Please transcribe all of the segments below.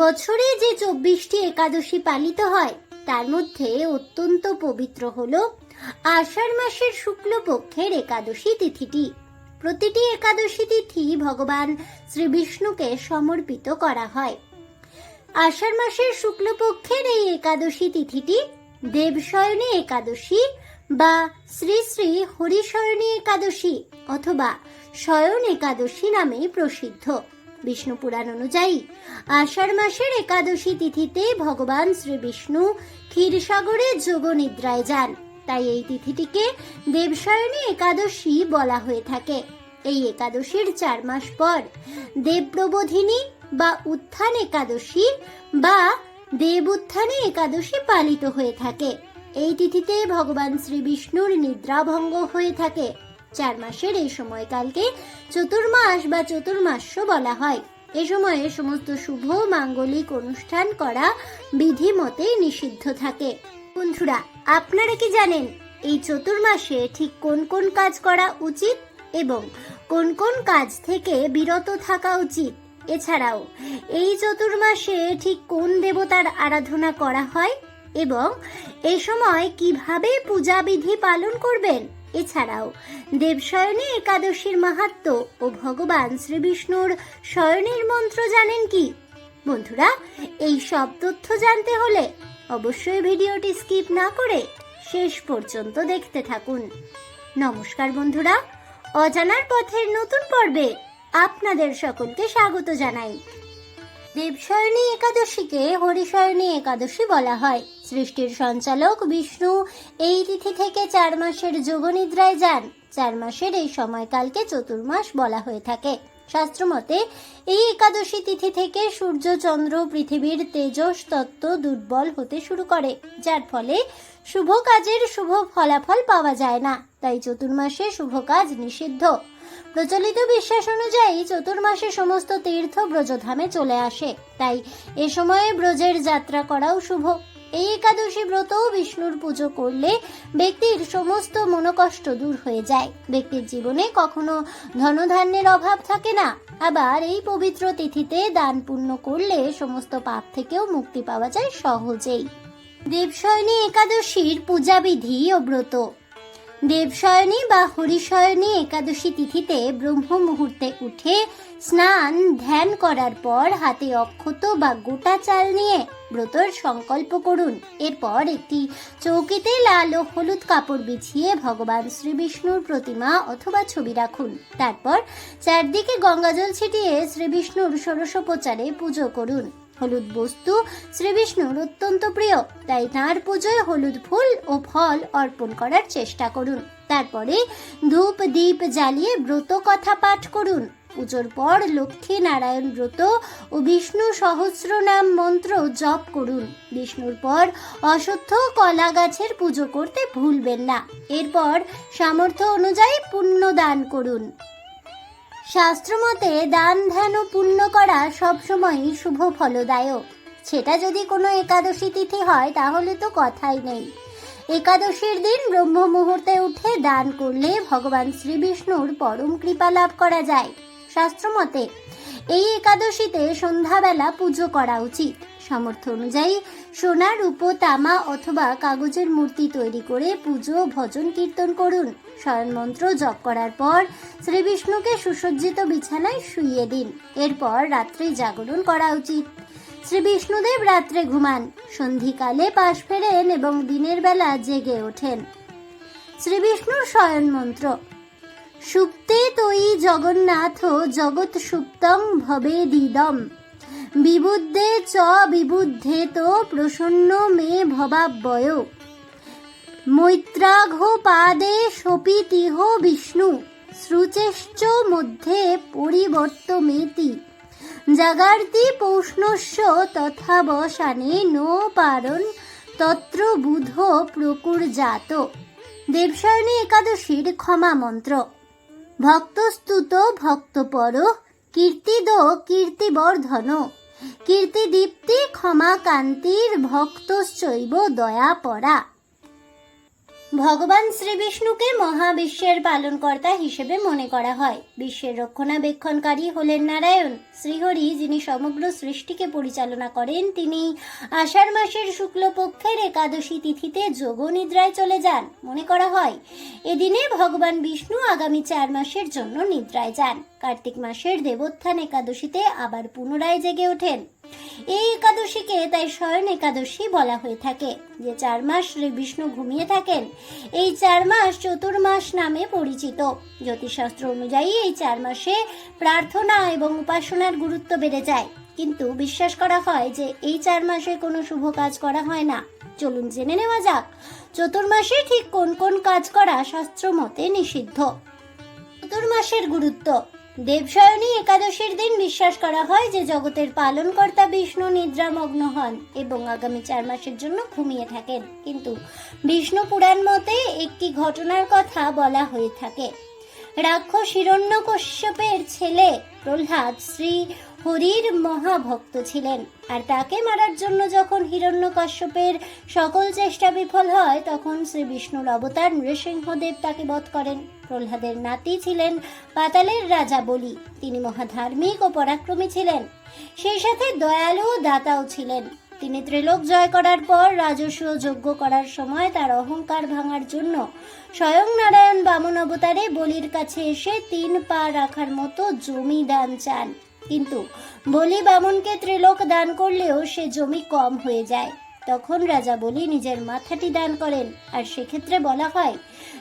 বছরে যে চব্বিশটি একাদশী পালিত হয়, তার মধ্যে অত্যন্ত পবিত্র হল আষাঢ় মাসের শুক্লপক্ষের একাদশী তিথিটি। প্রতিটি একাদশী তিথি ভগবান শ্রী বিষ্ণুকে সমর্পিত করা হয়। আষাঢ় মাসের শুক্লপক্ষের এই একাদশী তিথিটি দেবশয়নী একাদশী বা শ্রী শ্রী হরিশয়নী একাদশী অথবা শয়ন একাদশী নামে প্রসিদ্ধ। বিষ্ণু পুরাণ অনুযায়ী, আষাঢ় মাসের একাদশী তিথিতে ভগবান শ্রী বিষ্ণু ক্ষীরসাগরে যোগ নিদ্রায় যান। তাই এই তিথিটিকে দেবশয়নী একাদশী বলা হয়ে থাকে। এই একাদশীর চার মাস পর দেবপ্রবোধিনী বা উত্থান একাদশী বা দেব উত্থানে একাদশী পালিত হয়ে থাকে। এই তিথিতে ভগবান শ্রী বিষ্ণুর নিদ্রাভঙ্গ হয়ে থাকে। চার মাসের এই সময়কালকে চতুর্মাস বা চতুর্মাস্য বলা হয়। এ সময়ে সমস্ত শুভ মাঙ্গলিক অনুষ্ঠান করা বিধি মতে নিষিদ্ধ থাকে। বন্ধুরা, আপনারা কি জানেন এই চতুর্মাসে ঠিক কোন কোন কাজ করা উচিত এবং কোন কোন কাজ থেকে বিরত থাকা উচিত? এছাড়াও, এই চতুর্মাসে ঠিক কোন দেবতার আরাধনা করা হয় এবং এই সময় কীভাবে পূজা বিধি পালন করবেন? এছাড়াও দেবশয়নী একাদশীর মাহাত্ম ও ভগবান শ্রীবিষ্ণুর শয়নের মন্ত্র জানেন কি? বন্ধুরা, এই সব তথ্য জানতে হলে অবশ্যই ভিডিওটি স্কিপ না করে শেষ পর্যন্ত দেখতে থাকুন। নমস্কার বন্ধুরা, অজানার পথের নতুন পর্বে আপনাদের সকলকে স্বাগত জানাই। দেবশয়নী একাদশীকে হরিশয়নী একাদশী বলা হয়। সৃষ্টির সঞ্চালক বিষ্ণু। এই তিথি থেকে চার মাসের যোগনিদ্রায় যান। চার মাসের এই সময়কালকে চতুর্মাস বলা হয়ে থাকে। শাস্ত্রমতে, এই একাদশী তিথি থেকে সূর্য, চন্দ্র, পৃথিবীর তেজস তত্ত্ব দুর্বল হতে শুরু করে, যার ফলে শুভ কাজের শুভ ফলাফল পাওয়া যায় না। তাই চতুর্মাসে শুভ কাজ নিষিদ্ধ। প্রচলিত বিশ্বাস অনুযায়ী, চতুর্মাসে সমস্ত তীর্থ ব্রজধামে চলে আসে। তাই এ সময়ে ব্রজের যাত্রা করাও শুভ। এই একাদশী ব্রতও বিষ্ণুর পুজো করলে ব্যক্তির সমস্ত মনোকষ্ট দূর হয়ে যায়। ব্যক্তির জীবনে কখনো ধনধান্যের অভাব থাকে না। আবার এই পবিত্র তিথিতে দান পুণ্য করলে সমস্ত পাপ থেকেও মুক্তি পাওয়া যায় সহজেই। দেবশয়নী একাদশীর পূজাবিধি ও ব্রত। দেবশয়নী বা হরিশয়নী একাদশী তিথিতে ব্রহ্ম মুহূর্তে উঠে স্নান, ধ্যান করার পর হাতে অক্ষত বা গোটা চাল নিয়ে ব্রতর সংকল্প করুন। এরপর একটি চৌকিতে লাল ও হলুদ কাপড় বিছিয়ে ভগবান শ্রীবিষ্ণুর প্রতিমা অথবা ছবি রাখুন। তারপর চারদিকে গঙ্গাজল ছিটিয়ে শ্রীবিষ্ণুর ষোড়শোপচারে পুজো করুন। হলুদ বস্তু শ্রীবিষ্ণুর অত্যন্ত প্রিয়, তাই তাঁর পুজোয় হলুদ ফুল ও ফল অর্পণ করার চেষ্টা করুন। তারপরে ধূপ দীপ জ্বালিয়ে ব্রত কথা পাঠ করুন। পুজোর পর লক্ষ্মী নারায়ণ ব্রত ও বিষ্ণু সহস্র নাম মন্ত্র জপ করুন। বিষ্ণুর পর অশ্বত্থ কলা গাছের পুজো করতে ভুলবেন না। এরপর সামর্থ্য অনুযায়ী পুণ্য দান করুন। শাস্ত্রমতে দান ধ্যান ও পুণ্য করা সবসময়ই শুভ ফলদায়ক। সেটা যদি কোনো একাদশী তিথি হয়, তাহলে তো কথাই নেই। একাদশীর দিন ব্রহ্ম মুহূর্তে উঠে দান করলে ভগবান শ্রীবিষ্ণুর পরম কৃপা লাভ করা যায়। শাস্ত্রমতে এই একাদশীতে সন্ধ্যাবেলা পুজো করা উচিত। সামর্থ্য অনুযায়ী সোনা, রূপ, তামা অথবা কাগজের মূর্তি তৈরি করে পুজো, ভজন, কীর্তন করুন। শয়ন মন্ত্র জপ করার পর শ্রীবিষ্ণুকে সুসজ্জিত বিছানায় শুইয়ে দিন। এরপর রাত্রে জাগরণ করা উচিত। শ্রী বিষ্ণুদেব রাত্রে ঘুমান। সন্ধিকালে পাশ ফেরেন এবং দিনের বেলা জেগে ওঠেন। শ্রী বিষ্ণুর শয়ন মন্ত্র সুপ্তে তৈ জগন্নাথ, জগৎ সুপ্তং ভবে দিদম বিবুদ্ধে চ বিবুদ্ধে তো প্রসন্ন মে ভবাব্যয়। মৈত্রাঘ পাদে সপিতিহ বিষ্ণু শ্রুচেশ্চ মধ্যে পরিবর্তমেতি। জাগার্তি পৌষ্ণস্য তথা বসানে নো পারণ, তত্র বুধ প্রকুরজাত। দেবশয়নী একাদশীর ক্ষমা মন্ত্র। ভক্তস্তুত ভক্তপর কীর্তিদ কীর্তিবর্ধন। কীর্তিদীপ্তি ক্ষমাকান্তির ভক্তশ্চৈব দয়া পরা ভগবান শ্রীবিষ্ণুকে মহাবিশ্বের পালনকর্তা হিসেবে মনে করা হয়। বিশ্বের রক্ষণাবেক্ষণকারী হলেন নারায়ণ। শ্রীহরি, যিনি সমগ্র সৃষ্টিকে পরিচালনা করেন, তিনি আষাঢ় মাসের শুক্লপক্ষের একাদশী তিথিতে যোগ নিদ্রায় চলে যান। মনে করা হয়, এদিনে ভগবান বিষ্ণু আগামী চার মাসের জন্য নিদ্রায় যান। কার্তিক মাসের দেবোত্থান একাদশীতে আবার পুনরায় জেগে ওঠেন। এই একাদশীকে তাই শয়ন একাদশী বলা হয়ে থাকে। যে চার মাস শ্রী বিষ্ণু ঘুমিয়ে থাকেন, এই চার মাস চতুর্মাস নামে পরিচিত। জ্যোতিষশাস্ত্র অনুযায়ী এই চার মাসে প্রার্থনা এবং উপাসনার গুরুত্ব বেড়ে যায়। কিন্তু বিশ্বাস করা হয় যে এই চার মাসে কোনো শুভ কাজ করা হয় না। চলুন জেনে নেওয়া যাক, চতুর্মাসে ঠিক কোন কোন কাজ করা শাস্ত্র মতে নিষিদ্ধ। চতুর্মাসের গুরুত্ব দেবশয়নী একাদশীর দিন বিশ্বাস করা হয় যে জগতের পালনকর্তা বিষ্ণু নিদ্রামগ্ন হন এবং আগামী চার মাসের জন্য ঘুমিয়ে থাকেন। কিন্তু বিষ্ণু পুরাণ মতে একটি ঘটনার কথা বলা হয়ে থাকে। রাক্ষস হিরণ্যকশ্যপের ছেলে প্রহ্লাদ শ্রী হরির মহাভক্ত ছিলেন। আর তাকে মারার জন্য যখন হিরণ্যকশ্যপের সকল চেষ্টা বিফল হয়, তখন শ্রী বিষ্ণুর অবতার নৃসিংহদেব তাকে বধ করেন। প্রহ্লাদের নাতি ছিলেন পাতালের রাজা বলি। তিনি মহাধার্মিক ও পরাক্রমী ছিলেন। সেই সাথে দয়ালু দাতাও ছিলেন। তিনি ত্রিলোক জয় করার পর, রাজস্ব যজ্ঞ করার সময় তার অহংকার ভাঙার জন্য স্বয়ং নারায়ণ বামন অবতারে বলির কাছে এসে তিন পা রাখার মতো জমি দান চান। কিন্তু বলি বামনকে ত্রিলোক দান করলেও সে জমি কম হয়ে যায়। তখন রাজা বলি নিজের মাথাটি দান করেন। আর সেক্ষেত্রে বলা হয়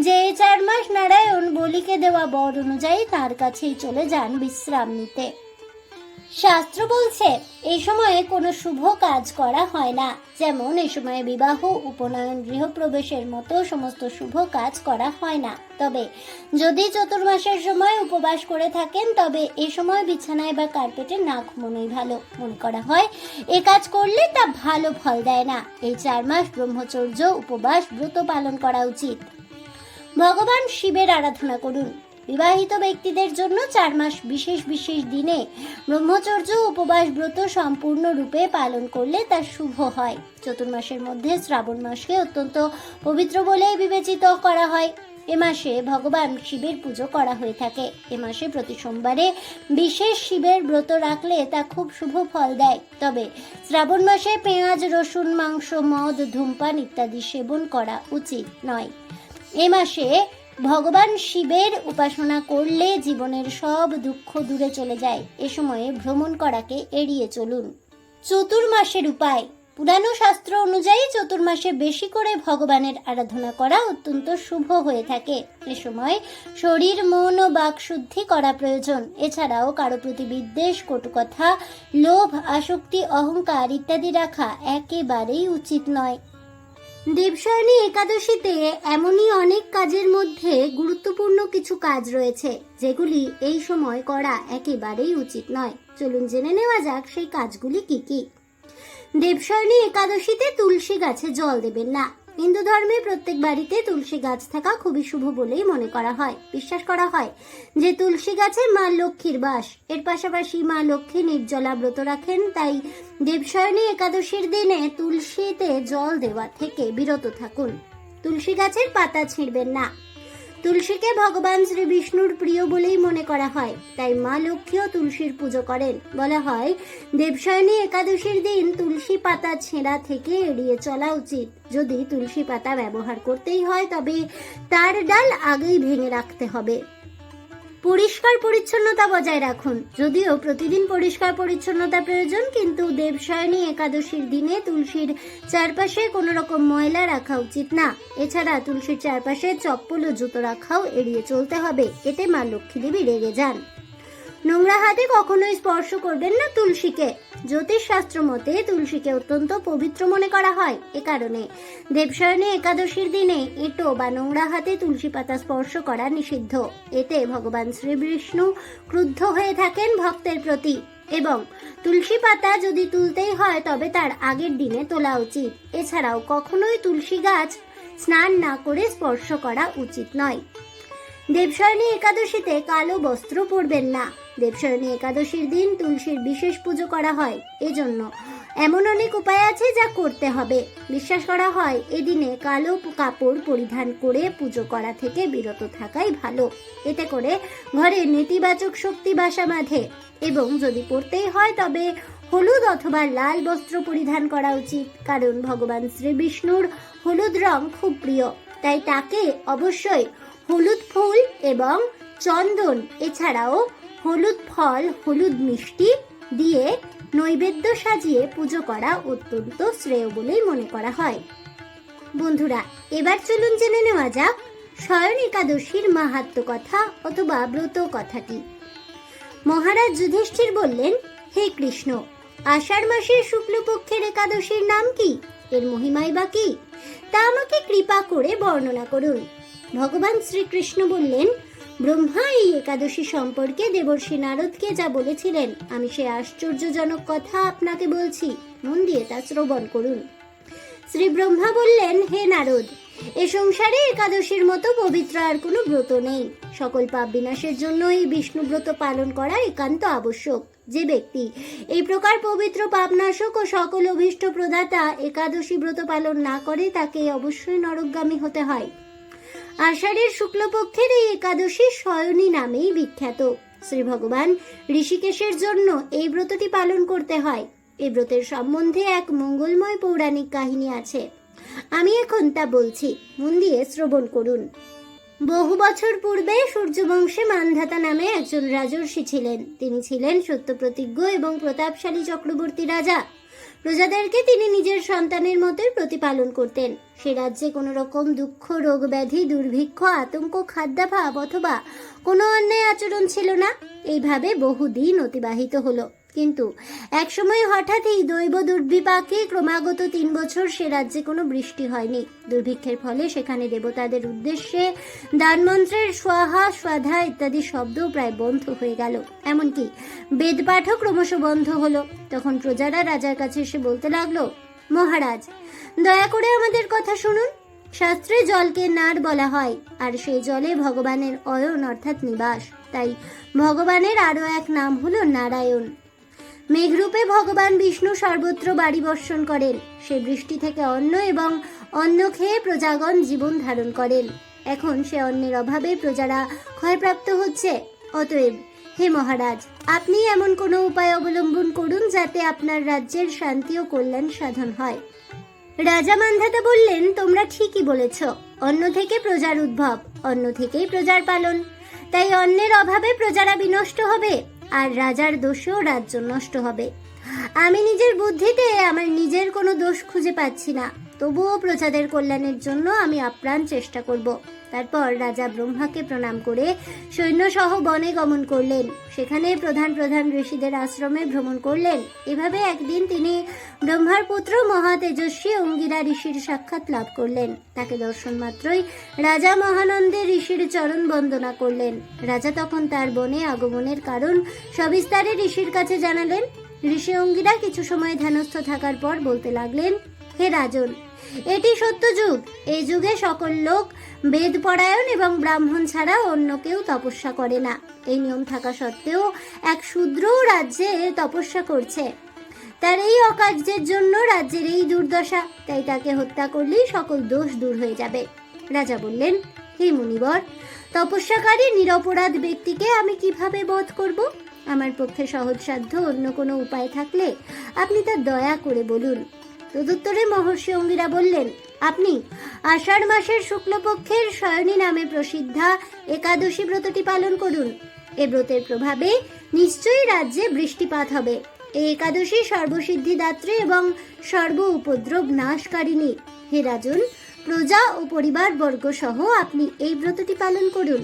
যে, এই চার মাস নারায়ণ বলিকে দেওয়া বর অনুযায়ী তার কাছেই চলে যান বিশ্রাম নিতে। শাস্ত্র বলছে, এই সময়ে কোনো শুভ কাজ করা হয় না। যেমন, এই সময়ে বিবাহ, উপনয়ন, গৃহপ্রবেশের মতো সমস্ত শুভ কাজ করা হয় না। তবে, যদি চতুর্মাসের সময় উপবাস করে থাকেন, তবে এই সময় বিছানায় বা কার্পেটে না ঘুমানোই ভালো মনে করা হয়। এ কাজ করলে তা ভালো ফল দেয় না। এই চার মাস ব্রহ্মচর্য, উপবাস, ব্রত পালন করা উচিত। ভগবান শিবের আরাধনা করুন। বিবাহিত ব্যক্তিদের জন্য চার মাস বিশেষ বিশেষ দিনে ব্রহ্মচর্য উপবাস ব্রত সম্পূর্ণরূপে পালন করলে তা শুভ হয়। চতুর্মাসের মধ্যে শ্রাবণ মাসকে অত্যন্ত পবিত্র বলে বিবেচিত করা হয়। এ মাসে ভগবান শিবের পুজো করা হয়ে থাকে। এ মাসে প্রতি সোমবারে বিশেষ শিবের ব্রত রাখলে তা খুব শুভ ফল দেয়। তবে শ্রাবণ মাসে পেঁয়াজ, রসুন, মাংস, মদ, ধূমপান ইত্যাদি সেবন করা উচিত নয়। এ মাসে ভগবান শিবের উপাসনা করলে জীবনের সব দুঃখ দূরে চলে যায়। এ সময়ে ভ্রমণ করাকে এড়িয়ে চলুন। চতুর্মাসের উপায়। পুরানো শাস্ত্র অনুযায়ী চতুর্মাসে বেশি করে ভগবানের আরাধনা করা অত্যন্ত শুভ হয়ে থাকে। এ সময় শরীর, মন ও বাক শুদ্ধি করা প্রয়োজন। এছাড়াও কারও প্রতি বিদ্বেষ, কটুকথা, লোভ, আসক্তি, অহংকার ইত্যাদি রাখা একেবারেই উচিত নয়। দেবশয়নী একাদশীতে এমনই অনেক কাজের মধ্যে গুরুত্বপূর্ণ কিছু কাজ রয়েছে, যেগুলি এই সময় করা একেবারেই উচিত নয়। চলুন জেনে নেওয়া যাক সেই কাজগুলি কি কি। দেবশয়নী একাদশীতে তুলসী গাছে জল দেবেন না। হিন্দু ধর্মে প্রত্যেক বাড়িতে তুলসী গাছ থাকা খুবই শুভ বলেই মনে করা হয়, বিশ্বাস করা হয়। যে তুলসী গাছে মা লক্ষ্মীর বাস, এর পাশাপাশি মা লক্ষ্মী নির্জলা ব্রত রাখেন, তাই দেবশয়নী একাদশীর দিনে তুলসীতে জল দেওয়া থেকে বিরত থাকুন। তুলসী গাছের পাতা ছিঁড়বেন না। তুলসীকে ভগবান শ্রী বিষ্ণুর প্রিয় বলেই মনে করা হয়। তাই মা লক্ষ্মীও তুলসীর পুজো করেন। বলা হয়, দেবশয়নী একাদশীর দিন তুলসী পাতা ছেঁড়া থেকে এড়িয়ে চলা উচিত। যদি তুলসী পাতা ব্যবহার করতেই হয়, তবে তার ডাল আগেই ভেঙে রাখতে হবে। পরিষ্কার পরিচ্ছন্নতা বজায় রাখুন। যদিও প্রতিদিন পরিষ্কার পরিচ্ছন্নতা প্রয়োজন, কিন্তু দেবশয়নী একাদশীর দিনে তুলসীর চারপাশে কোনো রকম ময়লা রাখা উচিত না। এছাড়া তুলসীর চারপাশে চপ্পল ও জুতো রাখাও এড়িয়ে চলতে হবে। এতে মা লক্ষ্মী দেবী রেগে যান। নোংরা হাতে কখনোই স্পর্শ করবেন না তুলসীকে। জ্যোতিষ শাস্ত্র মতে তুলসীকে অত্যন্ত পবিত্র মনে করা হয় এ কারণে। দেবশয়নী একাদশীর দিনে এঁটো বা নোংরা হাতে তুলসী পাতা স্পর্শ করা নিষিদ্ধ। এতে ভগবান শ্রী বিষ্ণু ক্রুদ্ধ হয়ে থাকেন ভক্তের প্রতি এবং তুলসী পাতা যদি তুলতেই হয় তবে তার আগের দিনে তোলা উচিত। এছাড়াও কখনোই তুলসী গাছ স্নান না করে স্পর্শ করা উচিত নয়। দেবশয়নী একাদশীতে কালো বস্ত্র পরবেন না। দেবশয়নী একাদশীর দিন তুলসীর বিশেষ পুজো করা হয় এজন্য। এমন অনেক উপায় আছে যা করতে হবে। বিশ্বাস করা হয়, এদিনে কালো কাপড় পরিধান করে পুজো করা থেকে বিরত থাকাই ভালো। এতে করে ঘরে নেতিবাচক শক্তি বাসা বাঁধে এবং যদি পড়তেই হয় তবে হলুদ অথবা লাল বস্ত্র পরিধান করা উচিত, কারণ ভগবান শ্রী বিষ্ণুর হলুদ রং খুব প্রিয়। তাই তাকে অবশ্যই হলুদ ফুল এবং চন্দন, এছাড়াও হলুদ ফল, হলুদ মিষ্টি দিয়ে নৈবেদ্য সাজিয়ে পুজো করা অত্যন্ত শ্রেয় বলেই মনে করা হয়। বন্ধুরা, এবার চলুন জেনে নেওয়া যাক স্বয়ন একাদশীর মাহাত্ম কথা অথবা ব্রত কথাটি। মহারাজ যুধিষ্ঠির বললেন, হে কৃষ্ণ, আষাঢ় মাসের শুক্লপক্ষের একাদশীর নাম কি? এর মহিমাই বা কি? তা আমাকে কৃপা করে বর্ণনা করুন। ভগবান শ্রীকৃষ্ণ বললেন ব্রহ্মা এই একাদশী সম্পর্কে দেবর্ষী নারদকে যা বলেছিলেন, আমি সে আশ্চর্যজনক কথা আপনাকে বলছি। মন দিয়ে তা শ্রবণ করুন। শ্রী ব্রহ্মা বললেন, হে নারদ, এ সংসারে একাদশীর মতো পবিত্র আর কোনো ব্রত নেই। সকল পাপ বিনাশের জন্য এই বিষ্ণু ব্রত পালন করা একান্ত আবশ্যক। যে ব্যক্তি এই প্রকার পবিত্র পাপনাশক ও সকল অভীষ্ট প্রদাতা একাদশী ব্রত পালন না করে, তাকে অবশ্যই নরকগামী হতে হয়। আষাঢ়ের শুক্লপক্ষের এই একাদশী শয়নী নামেই বিখ্যাত। শ্রী ভগবান ঋষিকেশের জন্য এই ব্রতটি পালন করতে হয়। এই ব্রতের সম্বন্ধে এক মঙ্গলময় পৌরাণিক কাহিনী আছে। আমি এখন তা বলছি, মন দিয়ে শ্রবণ করুন। বহু বছর পূর্বে সূর্যবংশে মানধাতা নামে একজন রাজর্ষি ছিলেন। তিনি ছিলেন সত্যপ্রতিজ্ঞ এবং প্রতাপশালী চক্রবর্তী রাজা। প্রজাদেরকে তিনি নিজের সন্তানের মতোই প্রতিপালন করতেন। সে রাজ্যে কোনো রকম দুঃখ রোগ ব্যাধি দুর্ভিক্ষ, আতঙ্ক, খাদ্যাভাব অথবা কোনো অন্যায় আচরণ ছিল না। এইভাবে বহুদিন অতিবাহিত হলো। কিন্তু একসময় হঠাৎই দৈব দুর্বিপাকে ক্রমাগত তিন বছর সে রাজ্যে কোনো বৃষ্টি হয়নি। দুর্ভিক্ষের ফলে সেখানে দেবতাদের উদ্দেশ্যে দানমন্ত্রের স্বাহা স্বাধা ইত্যাদি শব্দও প্রায় বন্ধ হয়ে গেল। এমনকি বেদপাঠও ক্রমশ বন্ধ হলো। তখন প্রজারা রাজার কাছে এসে বলতে লাগল, মহারাজ, দয়া করে আমাদের কথা শুনুন। শাস্ত্রে জলকে নার বলা হয়, আর সেই জলে ভগবানের অয়ন অর্থাৎ নিবাস। তাই ভগবানের আরও এক নাম হলো নারায়ণ। মেঘরূপে ভগবান বিষ্ণু সর্বত্র বাড়ি বর্ষণ করেন। সে বৃষ্টি থেকে অন্ন এবং অন্ন খেয়ে প্রজাগণ জীবন ধারণ করেন। এখন সে অন্নের অভাবে প্রজারা ক্ষয়প্রাপ্ত হচ্ছে। অতএব, হে মহারাজ, আপনি এমন কোনো উপায় অবলম্বন করুন যাতে আপনার রাজ্যের শান্তি ও কল্যাণ সাধন হয়। রাজা মান্ধাতা বললেন, তোমরা ঠিকই বলেছ। অন্ন থেকে প্রজার উদ্ভব, অন্ন থেকেই প্রজার পালন। তাই অন্যের অভাবে প্রজারা বিনষ্ট হবে। আর রাজার দোষেও রাজ্য নষ্ট হবে। আমি নিজের বুদ্ধিতে আমার নিজের কোনো দোষ খুঁজে পাচ্ছি না। তবুও প্রজাদের কল্যাণের জন্য আমি আপ্রাণ চেষ্টা করব। তারপর রাজা ব্রহ্মাকে প্রণাম করে সৈন্যসহ বনে গমন করলেন। সেখানে প্রধান প্রধান ঋষিদের আশ্রমে ভ্রমণ করলেন। এভাবে একদিন তিনি ব্রহ্মার পুত্র মহা তেজস্বী অঙ্গিরা ঋষির সাক্ষাৎ লাভ করলেন। তাকে দর্শন মাত্রই রাজা মহানন্দে ঋষির চরণ বন্দনা করলেন। রাজা তখন তার বনে আগমনের কারণ সবিস্তারে ঋষির কাছে জানালেন। ঋষি অঙ্গিরা কিছু সময় ধ্যানস্থ থাকার পর বলতে লাগলেন, হে রাজন এটি সত্য যুগ। এই যুগে সকল লোক বেদ পরায়ণ এবং ব্রাহ্মণ ছাড়া অন্য কেউ তপস্যা করে না। এই নিয়ম থাকা সত্ত্বেও এক শূদ্র রাজ্যে তপস্যা করছে। তার এই অকার্যের জন্য রাজ্যের এই দুর্দশা। তাই তাকে হত্যা করলেই সকল দোষ দূর হয়ে যাবে। রাজা বললেন, হে মুনিবর, তপস্যাকারী নিরপরাধ ব্যক্তিকে আমি কীভাবে বধ করব? আমার পক্ষে সহজসাধ্য অন্য কোনো উপায় থাকলে আপনি তা দয়া করে বলুন। তদুত্তরে মহর্ষি অঙ্গিরা বললেন, আপনি আষাঢ় মাসের শুক্লপক্ষের শয়নী নামে প্রসিদ্ধা একাদশী ব্রতটি পালন করুন। এ ব্রতের প্রভাবে নিশ্চয়ই রাজ্যে বৃষ্টিপাত হবে। এই একাদশী সর্বসিদ্ধিদাত্রী এবং সর্ব উপদ্রব নাশকারিণী। হে রাজন, প্রজা ও পরিবার বর্গ সহ আপনি এই ব্রতটি পালন করুন।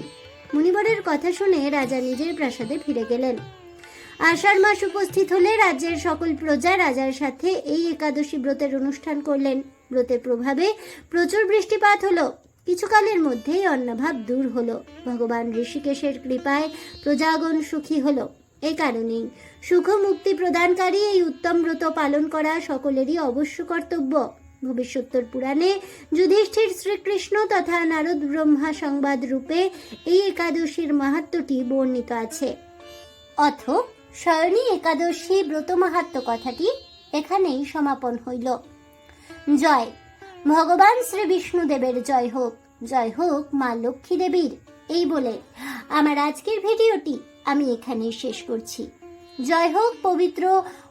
মুনিবরের কথা শুনে রাজা নিজের প্রাসাদে ফিরে গেলেন। আষাঢ় মাস উপস্থিত হলে রাজ্যের সকল প্রজা রাজার সাথে এই একাদশী ব্রতের অনুষ্ঠান করলেন। ব্রতের প্রভাবে প্রচুর বৃষ্টিপাত হলো। কিছুকালের মধ্যেই অন্নভাব দূর হলো। ভগবান ঋষিকেশের কৃপায় প্রজাগণ সুখী হলো। এ কারণেই সুখ মুক্তি প্রদানকারী এই উত্তম ব্রত পালন করা সকলেরই অবশ্য কর্তব্য। ভবিষ্যোত্তর পুরাণে যুধিষ্ঠির শ্রীকৃষ্ণ তথা নারদ ব্রহ্মা সংবাদ রূপে এই একাদশীর মাহাত্মটি বর্ণিত আছে। অথ শয়নী একাদশী ব্রত মাহাত্ম কথাটি এখানেই সমাপন হইল। জয়। ভগবান শ্রী বিষ্ণুদেবের জয় হোক জয় হোক মা লক্ষ্মী দেবীর এই বলে আমার আজকের ভিডিওটি আমি এখানেই শেষ করছি। জয় হোক পবিত্র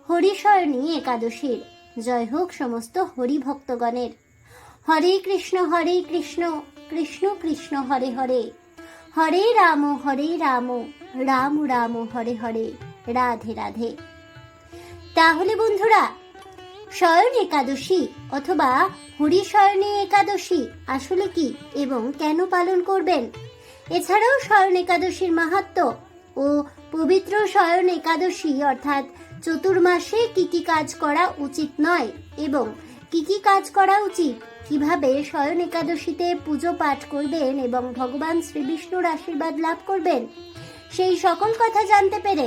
হরিশয়নী একাদশীর, জয় হোক সমস্ত হরি ভক্তগণের হরে কৃষ্ণ হরে কৃষ্ণ কৃষ্ণ কৃষ্ণ, হরে হরে। হরে রাম হরে রাম রাম রাম, হরে হরে। রাধে রাধে। তাহলে বন্ধুরা শয়ন একাদশী অথবা হরিশয়নী একাদশী আসলে কি এবং কেন পালন করবেন? এছাড়াও শয়ন একাদশীর মাহাত্ম ও পবিত্র শয়ন একাদশী অর্থাৎ চতুর্মাসে কি কি কাজ করা উচিত নয় এবং কি কি কাজ করা উচিত, কীভাবে শয়ন একাদশীতে পুজো পাঠ করবেন এবং ভগবান শ্রীবিষ্ণুর আশীর্বাদ লাভ করবেন, সেই সকল কথা জানতে পেরে